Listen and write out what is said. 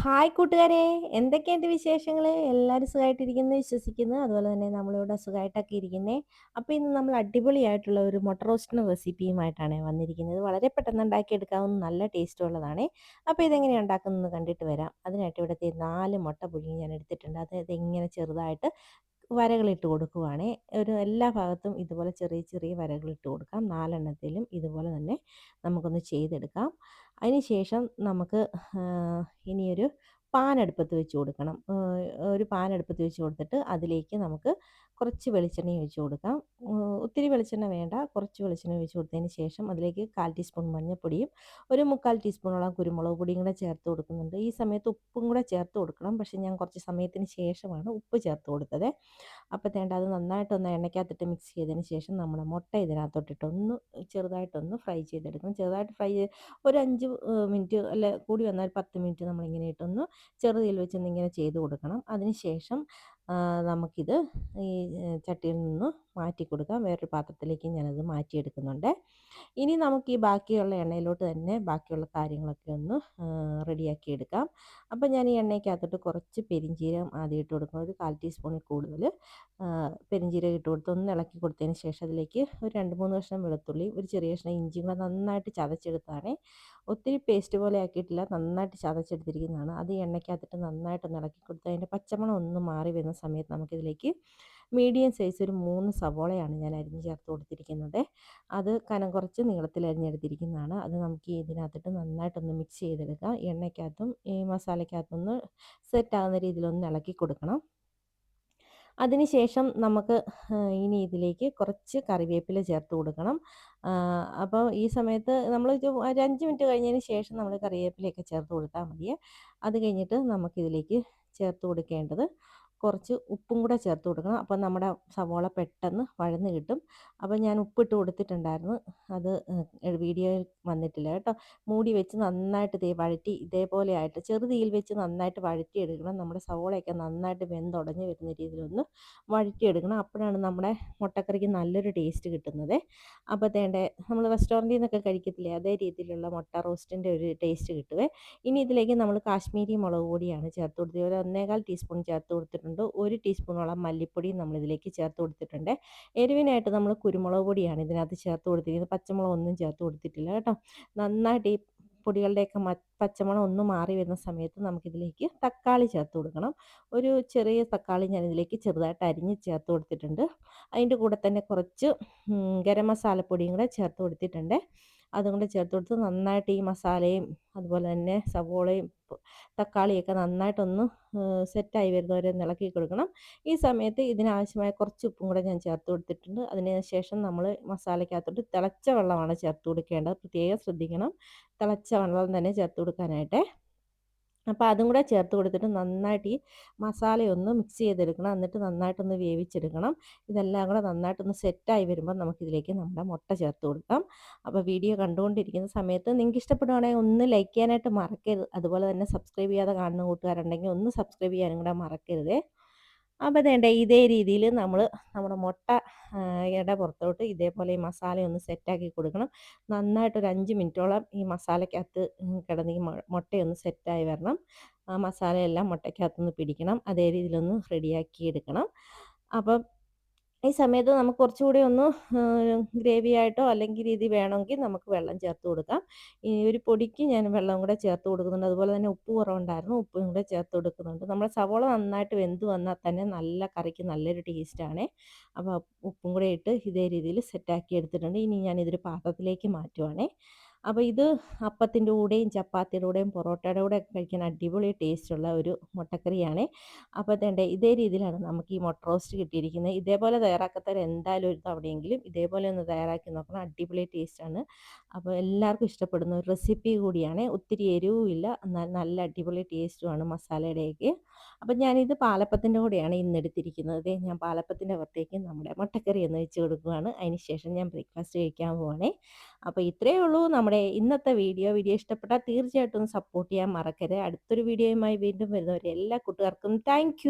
Hi കൂട്ടുകാരെ. എന്തൊക്കെയുണ്ട് വിശേഷങ്ങൾ എല്ലാവരും സുഖമായിട്ടിരിക്കുന്നു വിശ്വസിക്കുന്നു. അതുപോലെ തന്നെ നമ്മളിവിടെ സുഖമായിട്ടൊക്കെ ഇരിക്കുന്നേ. അപ്പോൾ ഇന്ന് നമ്മൾ അടിപൊളിയായിട്ടുള്ള ഒരു മുട്ട റോസ്റ്റിന് റെസിപ്പിയുമായിട്ടാണ് വന്നിരിക്കുന്നത്. വളരെ പെട്ടെന്ന് ഉണ്ടാക്കിയെടുക്കാവുന്ന നല്ല ടേസ്റ്റ് ഉള്ളതാണ്. അപ്പോൾ ഇതെങ്ങനെയാണ് ഉണ്ടാക്കുന്നതെന്ന് കണ്ടിട്ട് വരാം. അതിനായിട്ട് ഇവിടുത്തെ നാല് മുട്ട പുഴുങ്ങി ഞാൻ എടുത്തിട്ടുണ്ട്. അത് ഇങ്ങനെ ചെറുതായിട്ട് വരകളിട്ട് കൊടുക്കുവാണേ. ഒരു എല്ലാ ഭാഗത്തും ഇതുപോലെ ചെറിയ ചെറിയ വരകളിട്ട് കൊടുക്കാം. നാലെണ്ണത്തിലും ഇതുപോലെ തന്നെ നമുക്കൊന്ന് ചെയ്തെടുക്കാം. അതിന് ശേഷം നമുക്ക് ഇനിയൊരു പാൻ അടുപ്പത്ത് വെച്ച് കൊടുക്കണം. ഒരു പാൻ അടുപ്പത്ത് വെച്ച് കൊടുത്തിട്ട് അതിലേക്ക് നമുക്ക് കുറച്ച് വെളിച്ചെണ്ണ ഒഴിച്ച് കൊടുക്കാം. ഒത്തിരി വെളിച്ചെണ്ണ വേണ്ട. കുറച്ച് വെളിച്ചെണ്ണ ഒഴിച്ച് കൊടുത്തതിന് ശേഷം അതിലേക്ക് കാൽ ടീസ്പൂൺ മഞ്ഞൾപ്പൊടിയും ഒരു മുക്കാൽ ടീസ്പൂണോളം കുരുമുളക് പൊടിയും കൂടെ ചേർത്ത് കൊടുക്കുന്നുണ്ട്. ഈ സമയത്ത് ഉപ്പും കൂടെ ചേർത്ത് കൊടുക്കണം. പക്ഷേ ഞാൻ കുറച്ച് സമയത്തിന് ശേഷമാണ് ഉപ്പ് ചേർത്ത് കൊടുത്തത്. അപ്പോൾ തേണ്ട അത് നന്നായിട്ടൊന്ന് എണ്ണയ്ക്കകത്തിട്ട് മിക്സ് ചെയ്തതിന് ശേഷം നമ്മൾ മുട്ട ഇതിനകത്തോട്ടിട്ടൊന്ന് ചെറുതായിട്ടൊന്ന് ഫ്രൈ ചെയ്തെടുക്കണം. ചെറുതായിട്ട് ഫ്രൈ ഒരു അഞ്ച് മിനിറ്റ് അല്ലെങ്കിൽ കൂടി വന്നാൽ പത്ത് മിനിറ്റ് നമ്മളിങ്ങനെ ഇട്ടൊന്ന് ചെറുതിൽ വെച്ചൊന്നിങ്ങനെ ചെയ്ത് കൊടുക്കണം. അതിന് ശേഷം നമുക്കിത് ഈ ചട്ടിയിൽ നിന്ന് മാറ്റി കൊടുക്കാം. വേറൊരു പാത്രത്തിലേക്ക് ഞാനത് മാറ്റിയെടുക്കുന്നുണ്ട്. ഇനി നമുക്ക് ഈ ബാക്കിയുള്ള എണ്ണയിലോട്ട് തന്നെ ബാക്കിയുള്ള കാര്യങ്ങളൊക്കെ ഒന്ന് റെഡിയാക്കി എടുക്കാം. അപ്പോൾ ഞാൻ ഈ എണ്ണയ്ക്കകത്തോട്ട് കുറച്ച് പെരിഞ്ചീരകം ആദ്യം ഇട്ട് കൊടുക്കും ഒരു കാൽ ടീസ്പൂണിൽ കൂടുതൽ പെരിഞ്ചീരകം ഇട്ട് കൊടുത്ത് ഒന്ന് ഇളക്കി കൊടുത്തതിന് ശേഷം അതിലേക്ക് ഒരു രണ്ട് മൂന്ന് കഷ്ണം വെളുത്തുള്ളി ഒരു ചെറിയ കഷ്ണം ഇഞ്ചിയും കൂടെ നന്നായിട്ട് ചതച്ചെടുത്താണ് ഒത്തിരി പേസ്റ്റ് പോലെ ആക്കിയിട്ടില്ല. നന്നായിട്ട് ചതച്ചെടുത്തിരിക്കുന്നതാണ്. അത് എണ്ണയ്ക്കകത്തിട്ട് നന്നായിട്ടൊന്ന് ഇളക്കി കൊടുത്ത് അതിന്റെ പച്ചമണം ഒന്ന് മാറി വരുന്ന സമയത്ത് നമുക്കിതിലേക്ക് മീഡിയം സൈസ് ഒരു മൂന്ന് സവോളയാണ് ഞാൻ അരിഞ്ഞ് ചേർത്ത് കൊടുത്തിരിക്കുന്നത്. അത് കനം കുറച്ച് നീളത്തിൽ അരിഞ്ഞെടുത്തിരിക്കുന്നതാണ്. അത് നമുക്ക് ഇതിനകത്തിട്ട് നന്നായിട്ടൊന്ന് മിക്സ് ചെയ്തെടുക്കാം എണ്ണയ്ക്കകത്തും ഈ മസാലയ്ക്കകത്തൊന്ന് സെറ്റാകുന്ന രീതിയിലൊന്ന് ഇളക്കി കൊടുക്കണം. അതിനുശേഷം നമുക്ക് ഇനി ഇതിലേക്ക് കുറച്ച് കറിവേപ്പില ചേർത്ത് കൊടുക്കണം. അപ്പോൾ ഈ സമയത്ത് നമ്മൾ ഒരു അഞ്ച് മിനിറ്റ് കഴിഞ്ഞതിന് ശേഷം നമ്മൾ കറിവേപ്പിലയൊക്കെ ചേർത്ത് കൊടുത്താൽ മതിയേ. അത് കഴിഞ്ഞിട്ട് നമുക്കിതിലേക്ക് ചേർത്ത് കൊടുക്കേണ്ടത് കുറച്ച് ഉപ്പും കൂടെ ചേർത്ത് കൊടുക്കണം. അപ്പോൾ നമ്മുടെ സവോള പെട്ടെന്ന് വഴന്ന് കിട്ടും. അപ്പോൾ ഞാൻ ഉപ്പിട്ട് കൊടുത്തിട്ടുണ്ടായിരുന്നു. അത് വീഡിയോയിൽ വന്നിട്ടില്ല കേട്ടോ. മൂടി വെച്ച് നന്നായിട്ട് ഇതേ വഴറ്റി ഇതേപോലെ ആയിട്ട് ചെറുതീയിൽ വെച്ച് നന്നായിട്ട് വഴറ്റിയെടുക്കണം. നമ്മുടെ സവോളയൊക്കെ നന്നായിട്ട് വെന്തുടഞ്ഞ് വരുന്ന രീതിയിലൊന്ന് വഴറ്റിയെടുക്കണം. അപ്പോഴാണ് നമ്മുടെ മുട്ടക്കറിക്ക് നല്ലൊരു ടേസ്റ്റ് കിട്ടുന്നത്. അപ്പോൾ തേണ്ടേ നമ്മൾ റെസ്റ്റോറന്റിൽ നിന്നൊക്കെ കഴിക്കത്തില്ലേ? അതേ രീതിയിലുള്ള മുട്ട റോസ്റ്റിന്റെ ഒരു ടേസ്റ്റ് കിട്ടുവേ. ഇനി ഇതിലേക്ക് നമ്മൾ കാശ്മീരി മുളക് പൊടിയാണ് ചേർത്ത് കൊടുത്തത്. ഒരു ഒന്നേകാൽ ടീസ്പൂൺ ചേർത്ത് കൊടുത്തിട്ടുണ്ട്. കൊടുത്തിട്ടുണ്ട് ഒരു ടീസ്പൂണോളം മല്ലിപ്പൊടിയും നമ്മളിതിലേക്ക് ചേർത്ത് കൊടുത്തിട്ടുണ്ട്. എരിവിനായിട്ട് നമ്മൾ കുരുമുളക് പൊടിയാണ് ഇതിനകത്ത് ചേർത്ത് കൊടുത്തിരിക്കുന്നത്. പച്ചമുളക് ഒന്നും ചേർത്ത് കൊടുത്തിട്ടില്ല കേട്ടോ. നന്നായിട്ട് ഈ പൊടികളുടെയൊക്കെ പച്ചമുളക് ഒന്ന് മാറി വരുന്ന സമയത്ത് നമുക്കിതിലേക്ക് തക്കാളി ചേർത്ത് കൊടുക്കണം. ഒരു ചെറിയ തക്കാളി ഞാൻ ഇതിലേക്ക് ചെറുതായിട്ട് അരിഞ്ഞ് ചേർത്ത് കൊടുത്തിട്ടുണ്ട്. അതിന്റെ കൂടെ തന്നെ കുറച്ച് ഗരം മസാലപ്പൊടിയും കൂടെ ചേർത്ത് കൊടുത്തിട്ടുണ്ട്. അതും കൂടെ ചേർത്ത് കൊടുത്ത് നന്നായിട്ട് ഈ മസാലയും അതുപോലെ തന്നെ സവോളയും തക്കാളിയൊക്കെ നന്നായിട്ടൊന്ന് സെറ്റായി വരുന്നവരെ ഇളക്കി കൊടുക്കണം. ഈ സമയത്ത് ഇതിനാവശ്യമായ കുറച്ച് ഉപ്പും കൂടെ ഞാൻ ചേർത്ത് കൊടുത്തിട്ടുണ്ട്. അതിന് ശേഷം നമ്മൾ മസാലയ്ക്കകത്തോട്ട് തിളച്ച വെള്ളമാണ് ചേർത്ത് കൊടുക്കേണ്ടത്. പ്രത്യേകം ശ്രദ്ധിക്കണം. തിളച്ച വെള്ളം തന്നെ ചേർത്ത് കൊടുക്കാനായിട്ട്. അപ്പോൾ അതും കൂടെ ചേർത്ത് കൊടുത്തിട്ട് നന്നായിട്ട് ഈ മസാലയൊന്ന് മിക്സ് ചെയ്തെടുക്കണം. എന്നിട്ട് നന്നായിട്ടൊന്ന് വേവിച്ചെടുക്കണം. ഇതെല്ലാം കൂടെ നന്നായിട്ടൊന്ന് സെറ്റായി വരുമ്പോൾ നമുക്കിതിലേക്ക് നമ്മുടെ മുട്ട ചേർത്ത് കൊടുക്കാം. അപ്പോൾ വീഡിയോ കണ്ടുകൊണ്ടിരിക്കുന്ന സമയത്ത് നിങ്ങൾക്ക് ഇഷ്ടപ്പെടുകയാണെങ്കിൽ ഒന്ന് ലൈക്ക് ചെയ്യാനായിട്ട് മറക്കരുത്. അതുപോലെ തന്നെ സബ്സ്ക്രൈബ് ചെയ്യാതെ കാണുന്ന കൂട്ടുകാരുണ്ടെങ്കിൽ ഒന്ന് സബ്സ്ക്രൈബ് ചെയ്യാനും കൂടെ മറക്കരുതേ. അപ്പോൾ വേണ്ട ഇതേ രീതിയിൽ നമ്മൾ നമ്മുടെ മുട്ട ഇട പുറത്തോട്ട് ഇതേപോലെ ഈ മസാല ഒന്ന് സെറ്റാക്കി കൊടുക്കണം. നന്നായിട്ട് ഒരു അഞ്ച് മിനിറ്റോളം ഈ മസാലയ്ക്കകത്ത് കിടന്ന് ഈ മുട്ടയൊന്ന് സെറ്റായി വരണം. ആ മസാലയെല്ലാം മുട്ടയ്ക്കകത്തുനിന്ന് പിടിക്കണം. അതേ രീതിയിലൊന്ന് റെഡിയാക്കി എടുക്കണം. അപ്പം ഈ സമയത്ത് നമുക്ക് കുറച്ചുകൂടി ഒന്ന് ഗ്രേവി ആയിട്ടോ അല്ലെങ്കിൽ രീതി വേണമെങ്കിൽ നമുക്ക് വെള്ളം ചേർത്ത് കൊടുക്കാം. ഈ ഒരു പൊടിക്ക് ഞാൻ വെള്ളം കൂടെ ചേർത്ത് കൊടുക്കുന്നുണ്ട്. അതുപോലെ തന്നെ ഉപ്പ് കുറവുണ്ടായിരുന്നു ഉപ്പും കൂടെ ചേർത്ത് കൊടുക്കുന്നുണ്ട്. നമ്മുടെ സവോള നന്നായിട്ട് വെന്ത് വന്നാൽ തന്നെ നല്ല കറിക്ക് നല്ലൊരു ടേസ്റ്റാണ് അപ്പോൾ ഉപ്പും കൂടെ ഇട്ട് ഇതേ രീതിയിൽ സെറ്റാക്കി എടുത്തിട്ടുണ്ട്. ഇനി ഞാൻ ഇതൊരു പാത്രത്തിലേക്ക് മാറ്റുവാണേ. അപ്പോൾ ഇത് അപ്പത്തിന്റെ കൂടെയും ചപ്പാത്തിയുടെ കൂടെയും പൊറോട്ടയുടെ കൂടെ കഴിക്കാൻ അടിപൊളി ടേസ്റ്റുള്ള ഒരു മുട്ടക്കറിയാണ്. അപ്പോൾ തേണ്ട ഇതേ രീതിയിലാണ് നമുക്ക് ഈ മുട്ട റോസ്റ്റ് കിട്ടിയിരിക്കുന്നത്. ഇതേപോലെ തയ്യാറാക്കത്തവർ എന്തായാലും ഒരു തവണയെങ്കിലും ഇതേപോലെ ഒന്ന് തയ്യാറാക്കി നോക്കണം. അടിപൊളി ടേസ്റ്റാണ് അപ്പോൾ എല്ലാവർക്കും ഇഷ്ടപ്പെടുന്ന ഒരു റെസിപ്പി കൂടിയാണ്. ഒത്തിരി എരിവുമില്ല. എന്നാൽ നല്ല അടിപൊളി ടേസ്റ്റുമാണ് മസാലയുടെയൊക്കെ. അപ്പം ഞാനിത് പാലപ്പത്തിന്റെ കൂടെയാണ് ഇന്ന് എടുത്തിരിക്കുന്നത്. ഞാൻ പാലപ്പത്തിന്റെ പുറത്തേക്ക് നമ്മുടെ മുട്ടക്കറി ഒന്ന് വെച്ച് കൊടുക്കുകയാണ് അതിന് ശേഷം ഞാൻ ബ്രേക്ക്ഫാസ്റ്റ് കഴിക്കാൻ പോവാണേ. അപ്പോൾ ഇത്രയേ ഉള്ളൂ. നമ്മുടെ ഇന്നത്തെ വീഡിയോ. വീഡിയോ ഇഷ്ടപ്പെട്ടാൽ തീർച്ചയായിട്ടും സപ്പോർട്ട് ചെയ്യാൻ മറക്കരുത്. അടുത്തൊരു വീഡിയോയുമായി വീണ്ടും വരുന്നവരെ എല്ലാ കൂട്ടുകാർക്കും താങ്ക്